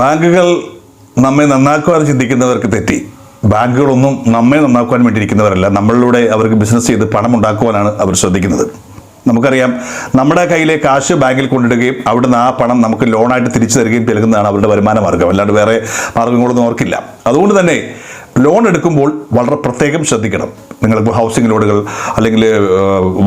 ബാങ്കുകൾ നമ്മെ നന്നാക്കുവാൻ ചിന്തിക്കുന്നവർക്ക് തെറ്റി. ബാങ്കുകളൊന്നും നമ്മെ നന്നാക്കുവാൻ വേണ്ടിയിരിക്കുന്നവരല്ല. നമ്മളിലൂടെ അവർക്ക് ബിസിനസ് ചെയ്ത് പണം ഉണ്ടാക്കുവാനാണ് അവർ ശ്രദ്ധിക്കുന്നത്. നമുക്കറിയാം നമ്മുടെ കയ്യിലെ കാശ് ബാങ്കിൽ കൊണ്ടിടുകയും അവിടുന്ന് ആ പണം നമുക്ക് ലോണായിട്ട് തിരിച്ചു തരികയും നൽകുന്നതാണ് അവരുടെ വരുമാന മാർഗം. അല്ലാണ്ട് വേറെ മാർഗങ്ങളൊന്നും ഓർക്കില്ല അതുകൊണ്ട് തന്നെ ലോൺ എടുക്കുമ്പോൾ വളരെ പ്രത്യേകം ശ്രദ്ധിക്കണം. നിങ്ങളിപ്പോൾ ഹൗസിംഗ് ലോണുകൾ അല്ലെങ്കിൽ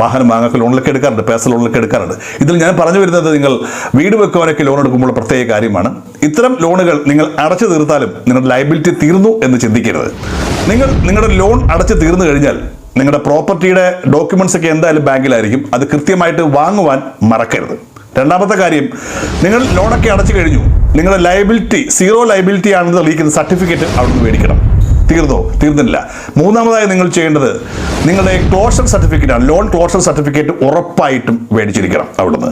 വാഹനം വാങ്ങാൻ ലോണിലൊക്കെ എടുക്കാറുണ്ട് പേഴ്സണൽ ലോണിലൊക്കെ എടുക്കാറുണ്ട്. ഇതിൽ ഞാൻ പറഞ്ഞു വരുന്നത് നിങ്ങൾ വീട് വെക്കുവാനൊക്കെ ലോൺ എടുക്കുമ്പോൾ പ്രത്യേക കാര്യമാണ്. ഇത്തരം ലോണുകൾ നിങ്ങൾ അടച്ചു തീർത്താലും നിങ്ങളുടെ ലൈബിലിറ്റി തീർന്നു എന്ന് ചിന്തിക്കരുത്. നിങ്ങൾ നിങ്ങളുടെ ലോൺ അടച്ചു തീർന്നു കഴിഞ്ഞാൽ നിങ്ങളുടെ പ്രോപ്പർട്ടിയുടെ ഡോക്യുമെൻസ് ഒക്കെ എന്തായാലും ബാങ്കിലായിരിക്കും. അത് കൃത്യമായിട്ട് വാങ്ങുവാൻ മറക്കരുത്. രണ്ടാമത്തെ കാര്യം നിങ്ങൾ ലോണൊക്കെ അടച്ചു കഴിഞ്ഞു. നിങ്ങളുടെ ലയബിലിറ്റി സീറോ ലയബിലിറ്റി ആണെന്ന് തെളിയിക്കുന്ന സർട്ടിഫിക്കറ്റ് അവിടുന്ന് മേടിക്കണം. തീർന്നോ? തീർന്നില്ല. മൂന്നാമതായി നിങ്ങൾ ചെയ്യേണ്ടത് നിങ്ങളുടെ ക്ലോഷർ സർട്ടിഫിക്കറ്റ് ആണ്. ലോൺ ക്ലോഷർ സർട്ടിഫിക്കറ്റ് ഉറപ്പായിട്ടും മേടിച്ചിരിക്കണം അവിടുന്ന്.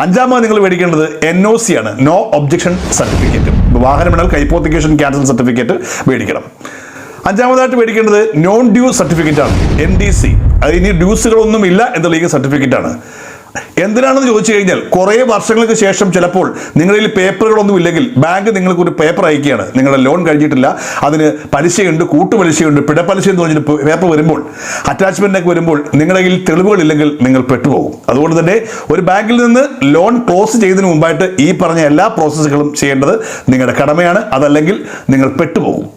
അഞ്ചാമത് നിങ്ങൾ മേടിക്കേണ്ടത് എൻ ഒ സി ആണ്. നോ ഒബ്ജക്ഷൻ സർട്ടിഫിക്കറ്റ് വാഹനമിടൽ കൈപ്പോത്തിക്കേഷൻ ക്യാൻസൽ സർട്ടിഫിക്കറ്റ് മേടിക്കണം. അഞ്ചാമതായിട്ട് മേടിക്കേണ്ടത് നോൺ ഡ്യൂ സർട്ടിഫിക്കറ്റ് ആണ്. എൻ ഡി സി അത് ഇനി ഡ്യൂസുകളൊന്നും ഇല്ല എന്ന് ഈ സർട്ടിഫിക്കറ്റ് ആണ്. എന്തിനാണെന്ന് ചോദിച്ചു കഴിഞ്ഞാൽ കുറേ വർഷങ്ങൾക്ക് ശേഷം ചിലപ്പോൾ നിങ്ങളിൽ പേപ്പറുകളൊന്നും ഇല്ലെങ്കിൽ ബാങ്ക് നിങ്ങൾക്ക് ഒരു പേപ്പർ അയക്കുകയാണ്. നിങ്ങളുടെ ലോൺ കഴിഞ്ഞിട്ടില്ല. അതിന് പലിശയുണ്ട് കൂട്ടുപലിശയുണ്ട് പിഴപ്പലിശ എന്ന് പറഞ്ഞിട്ട് പേപ്പർ വരുമ്പോൾ അറ്റാച്ച്മെന്റ് ഒക്കെ വരുമ്പോൾ നിങ്ങളുടെ കയ്യിൽ തെളിവുകളില്ലെങ്കിൽ നിങ്ങൾ പെട്ടുപോകും. അതുകൊണ്ട് തന്നെ ഒരു ബാങ്കിൽ നിന്ന് ലോൺ ക്ലോസ് ചെയ്തതിന് മുമ്പായിട്ട് ഈ പറഞ്ഞ എല്ലാ പ്രോസസ്സുകളും ചെയ്യേണ്ടത് നിങ്ങളുടെ കടമയാണ്. അതല്ലെങ്കിൽ നിങ്ങൾ പെട്ടുപോകും.